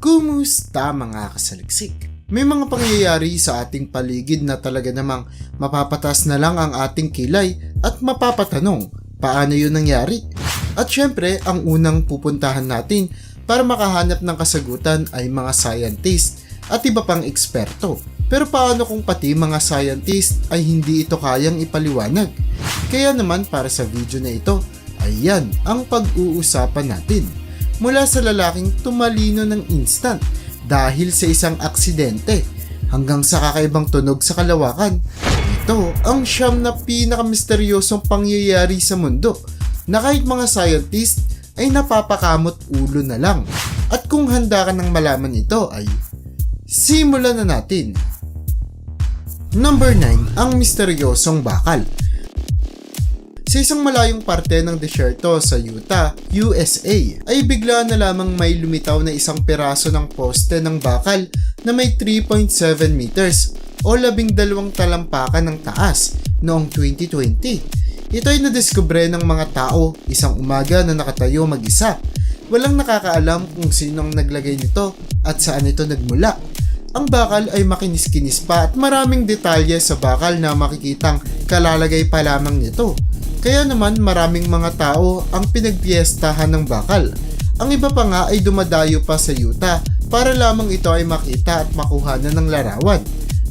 Kumusta mga kasaliksik? May mga pangyayari sa ating paligid na talaga namang mapapatas na lang ang ating kilay at mapapatanong paano yun nangyari? At syempre, ang unang pupuntahan natin para makahanap ng kasagutan ay mga scientist at iba pang eksperto. Pero paano kung pati mga scientist ay hindi ito kayang ipaliwanag? Kaya naman para sa video na ito, ayan ang pag-uusapan natin. Mula sa lalaking tumalino ng instant dahil sa isang aksidente hanggang sa kakaibang tunog sa kalawakan. Ito ang siyam na pinakamisteryosong pangyayari sa mundo na kahit mga scientist ay napapakamot ulo na lang. At kung handa ka ng malaman ito ay simulan na natin. Number 9, ang misteryosong bakal. Sa isang malayong parte ng desyerto sa Utah, USA, ay bigla na lamang may lumitaw na isang piraso ng poste ng bakal na may 3.7 meters o labing dalawang talampakan ng taas noong 2020. Ito ay nadiskubre ng mga tao isang umaga na nakatayo mag-isa. Walang nakakaalam kung sinong naglagay nito at saan ito nagmula. Ang bakal ay makinis-kinis pa at maraming detalye sa bakal na makikitang kalalagay pa lamang nito. Kaya naman maraming mga tao ang pinagpiestahan ng bakal. Ang iba pa nga ay dumadayo pa sa Utah para lamang ito ay makita at makuha na ng larawan.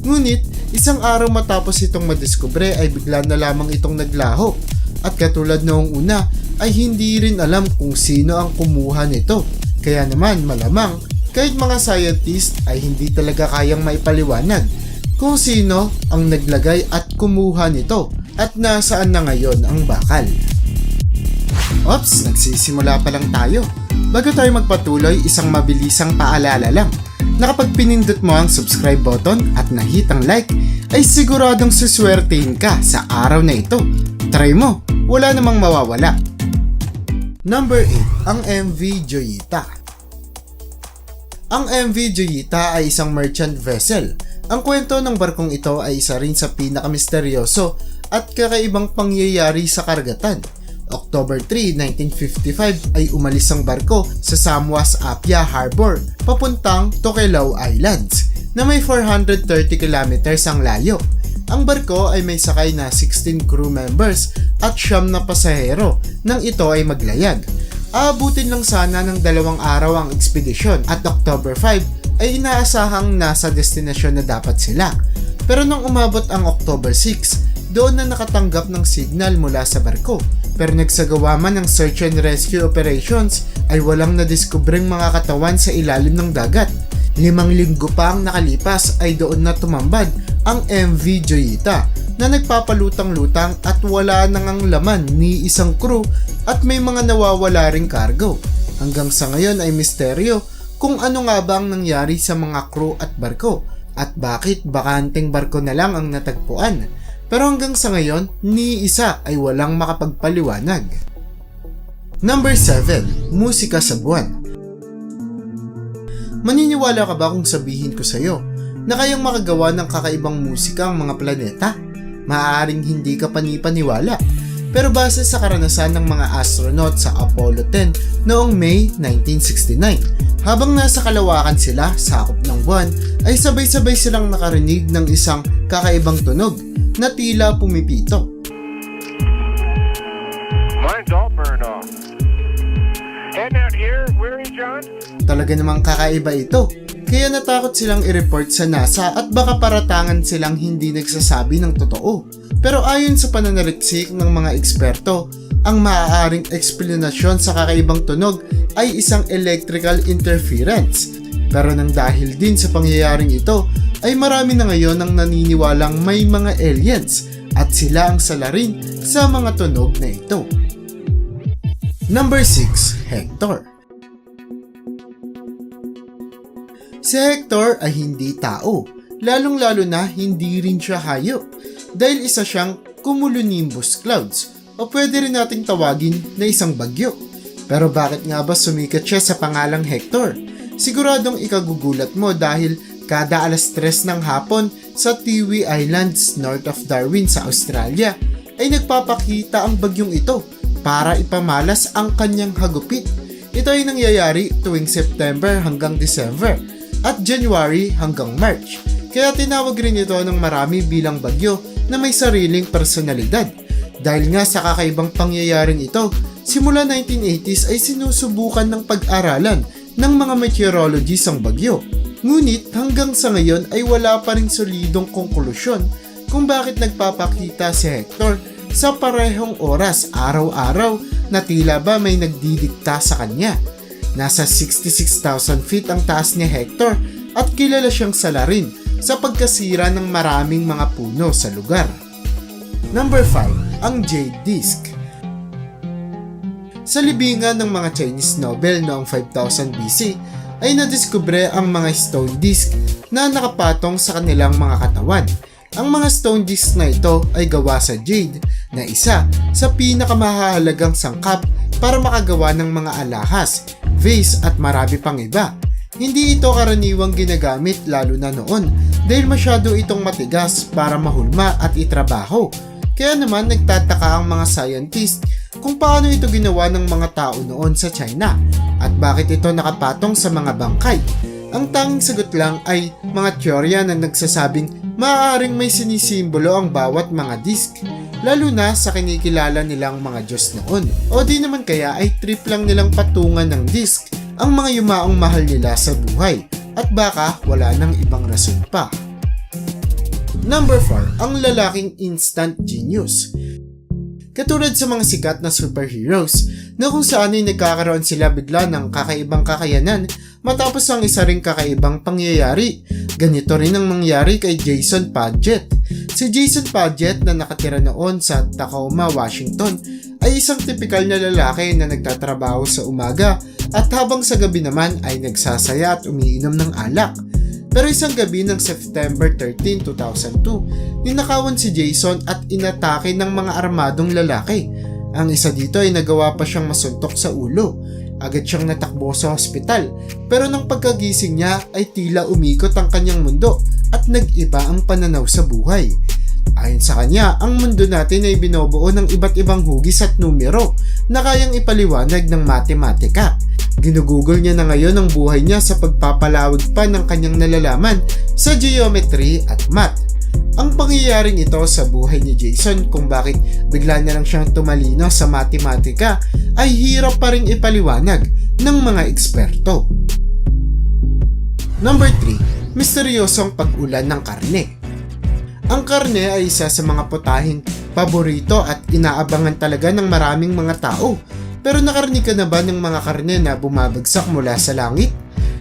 Ngunit, isang araw matapos itong madiskubre ay bigla na lamang itong naglaho. At katulad noong una, ay hindi rin alam kung sino ang kumuha nito. Kaya naman malamang, kahit mga scientist ay hindi talaga kayang maipaliwanag kung sino ang naglagay at kumuha nito at nasaan na ngayon ang bakal. Ops, nagsisimula pa lang tayo. Bago tayo magpatuloy, isang mabilisang paalala lang na kapag pinindot mo ang subscribe button at nahit ang like, ay siguradong suswertehin ka sa araw na ito. Try mo, wala namang mawawala. Number 8, ang MV Joyita. Ang MV Joyita ay isang merchant vessel. Ang kwento ng barkong ito ay isa rin sa pinakamisteryoso at kakaibang pangyayari sa karagatan. October 3, 1955 ay umalis ang barko sa Samuas Apia Harbor papuntang Tokelau Islands na may 430 kilometers ang layo. Ang barko ay may sakay na 16 crew members at siyam na pasahero nang ito ay maglayag. Aabutin lang sana ng dalawang araw ang ekspedisyon at October 5 ay inaasahang nasa destinasyon na dapat sila. Pero nang umabot ang October 6, doon na nakatanggap ng signal mula sa barko. Pero nagsagawa man ng search and rescue operations ay walang nadiskubreng mga katawan sa ilalim ng dagat. Limang linggo pa ang nakalipas ay doon na tumambad ang MV Joyita na nagpapalutang-lutang at wala nang ang laman ni isang crew at may mga nawawala ring cargo. Hanggang sa ngayon ay misteryo kung ano nga ba ang nangyari sa mga crew at barko at bakit bakanting barko na lang ang natagpuan. Pero hanggang sa ngayon, ni isa ay walang makapagpaliwanag. Number 7. Musika sa buwan Maniniwala ka ba kung sabihin ko sa'yo na kayang makagawa ng kakaibang musika ang mga planeta? Maaaring hindi ka panipaniwala. Pero base sa karanasan ng mga astronaut sa Apollo 10 noong May 1969, habang nasa kalawakan sila sakop ng buwan, ay sabay-sabay silang nakarinig ng isang kakaibang tunog na tila pumipito. Mine's all burned off. Heading out here, weary John? Talaga namang kakaiba ito. Kaya natakot silang i-report sa NASA at baka paratangan silang hindi nagsasabi ng totoo. Pero ayon sa pananaliksik ng mga eksperto, ang maaaring eksplanasyon sa kakaibang tunog ay isang electrical interference. Pero nang dahil din sa pangyayaring ito, ay marami na ngayon ang naniniwalang may mga aliens at sila ang salarin sa mga tunog na ito. Number 6, Hector. Si Hector ay hindi tao, lalong-lalo na hindi rin siya hayop dahil isa siyang cumulonimbus clouds o pwede rin nating tawagin na isang bagyo. Pero bakit nga ba sumikat siya sa pangalang Hector? Siguradong ikagugulat mo dahil kada alas 3 ng hapon sa Tiwi Islands north of Darwin sa Australia ay nagpapakita ang bagyong ito para ipamalas ang kanyang hagupit Ito ay nangyayari tuwing September hanggang December at January hanggang March. Kaya tinawag rin ito ng marami bilang bagyo na may sariling personalidad. Dahil nga sa kakaibang pangyayaring ito, simula 1980s ay sinusubukan ng pag-aralan ng mga meteorologists ang bagyo. Ngunit hanggang sa ngayon ay wala pa rin solidong konklusyon kung bakit nagpapakita si Hector sa parehong oras araw-araw na tila ba may nagdidikta sa kanya. Nasa 66,000 feet ang taas ni Hector at kilala siyang salarin sa pagkasira ng maraming mga puno sa lugar. Number 5, ang Jade Disc. Sa libingan ng mga Chinese Nobel noong 5000 BC ay nadiskubre ang mga stone disc na nakapatong sa kanilang mga katawan. Ang mga stone disc na ito ay gawa sa jade na isa sa pinakamahalagang sangkap para makagawa ng mga alahas, vase at marami pang iba. Hindi ito karaniwang ginagamit lalo na noon dahil masyado itong matigas para mahulma at itrabaho. Kaya naman nagtataka ang mga scientist kung paano ito ginawa ng mga tao noon sa China at bakit ito nakapatong sa mga bangkay. Ang tanging sagot lang ay mga teorya na nagsasabing maaaring may sinisimbolo ang bawat mga disk, lalo na sa kinikilala nilang mga Diyos noon. O di naman kaya ay trip lang nilang patungan ng disk ang mga yumaong mahal nila sa buhay at baka wala nang ibang rason pa. Number 4, ang lalaking instant genius. Katulad sa mga sikat na superheroes na kung saan ay nagkakaroon sila bigla ng kakaibang kakayanan matapos ang isa ring kakaibang pangyayari. Ganito rin ang nangyari kay Jason Padgett. Si Jason Padgett na nakatira noon sa Tacoma, Washington ay isang tipikal na lalaki na nagtatrabaho sa umaga at habang sa gabi naman ay nagsasaya at umiinom ng alak. Pero isang gabi ng September 13, 2002, ninakawan si Jason at inatake ng mga armadong lalaki. Ang isa dito ay nagawa pa siyang masuntok sa ulo. Agad siyang natakbo sa ospital, pero nang pagkagising niya ay tila umikot ang kanyang mundo at nag-iba ang pananaw sa buhay. Ayon sa kanya, ang mundo natin ay binobuo ng iba't ibang hugis at numero na kayang ipaliwanag ng matematika. Ginugugol niya na ngayon ang buhay niya sa pagpapalawag pa ng kanyang nalalaman sa geometry at math. Ang pangyayaring ito sa buhay ni Jason kung bakit bigla na lang siyang tumalino sa matematika ay hirap pa rin ipaliwanag ng mga eksperto. Number 3. Misteryosong pag-ulan ng karne. Ang karne ay isa sa mga putahing paborito at inaabangan talaga ng maraming mga tao. Pero nakarinig ka na ba ng mga karne na bumabagsak mula sa langit?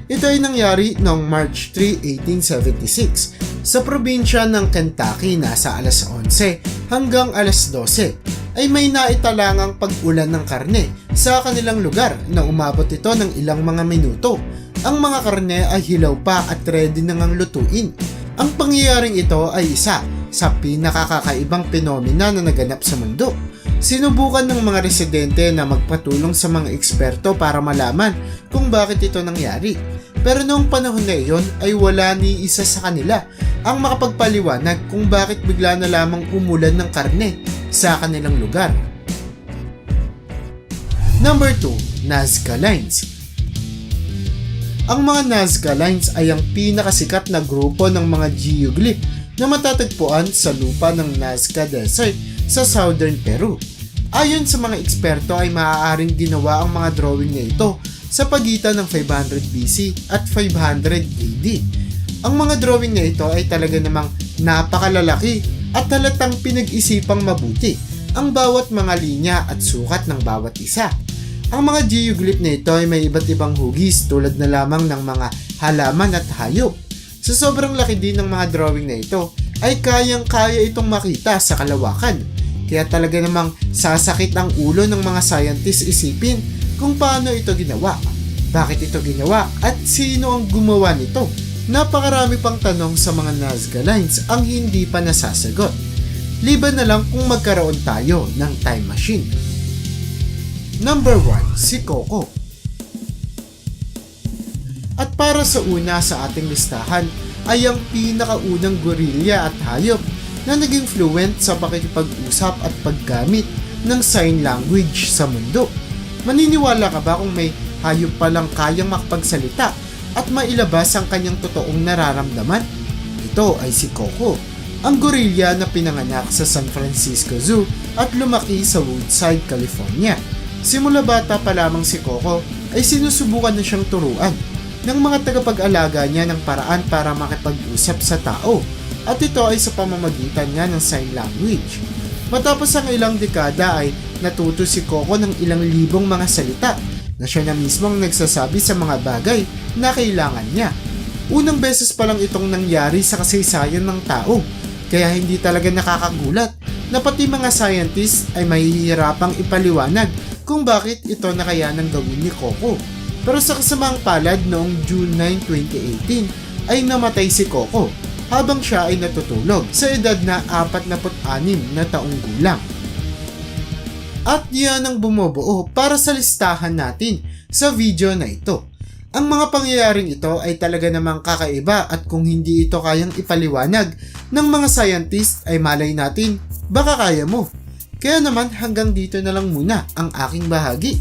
Ito ay nangyari noong March 3, 1876 sa probinsya ng Kentucky nasa alas 11 hanggang alas 12 ay may naitalangang pag-ulan ng karne sa kanilang lugar na umabot ito ng ilang mga minuto. Ang mga karne ay hilaw pa at ready na ngang lutuin. Ang pangyayaring ito ay isa sa pinakakakaibang penomena na naganap sa mundo. Sinubukan ng mga residente na magpatulong sa mga eksperto para malaman kung bakit ito nangyari. Pero noong panahon na iyon ay wala ni isa sa kanila ang makapagpaliwanag kung bakit bigla na lamang umulan ng karne sa kanilang lugar. Number 2, Nazca Lines. Ang mga Nazca Lines ay ang pinakasikat na grupo ng mga geoglyph na matatagpuan sa lupa ng Nazca Desert sa southern Peru. Ayon sa mga eksperto ay maaaring ginawa ang mga drawing na ito sa pagitan ng 500 BC at 500 AD. Ang mga drawing na ito ay talaga namang napakalalaki at halatang pinag-isipang mabuti ang bawat mga linya at sukat ng bawat isa. Ang mga geoglyph na ito ay may iba't ibang hugis tulad na lamang ng mga halaman at hayop. Sa sobrang laki din ng mga drawing na ito ay kayang-kaya itong makita sa kalawakan. Kaya talaga namang sasakit ang ulo ng mga scientists isipin kung paano ito ginawa, bakit ito ginawa at sino ang gumawa nito. Napakarami pang tanong sa mga Nazca Lines ang hindi pa nasasagot. Liban na lang kung magkaroon tayo ng time machine. Number 1, si Coco. Para sa una sa ating listahan ay ang pinakaunang gorilla at hayop na naging fluent sa pakikipag-usap at paggamit ng sign language sa mundo. Maniniwala ka ba kung may hayop palang kayang makapagsalita at mailabas ang kanyang totoong nararamdaman? Ito ay si Coco, ang gorilla na pinanganak sa San Francisco Zoo at lumaki sa Woodside, California. Simula bata pa lamang si Coco ay sinusubukan na siyang turuan ng mga tagapag-alaga niya ng paraan para makipag-usap sa tao at ito ay sa pamamagitan nga ng sign language. Matapos ang ilang dekada ay natuto si Coco ng ilang libong mga salita na siya na mismo ang nagsasabi sa mga bagay na kailangan niya. Unang beses pa lang itong nangyari sa kasaysayan ng tao, kaya hindi talaga nakakagulat na pati mga scientists ay mahihirapang ipaliwanag kung bakit ito nakayanang gawin ni Coco. Pero sa kasamang palad noong June 9, 2018 ay namatay si Coco habang siya ay natutulog sa edad na 46 na taong gulang. At yan ang bumubuo para sa listahan natin sa video na ito. Ang mga pangyayaring ito ay talaga namang kakaiba at kung hindi ito kayang ipaliwanag ng mga scientist ay malay natin, baka kaya mo. Kaya naman hanggang dito na lang muna ang aking bahagi.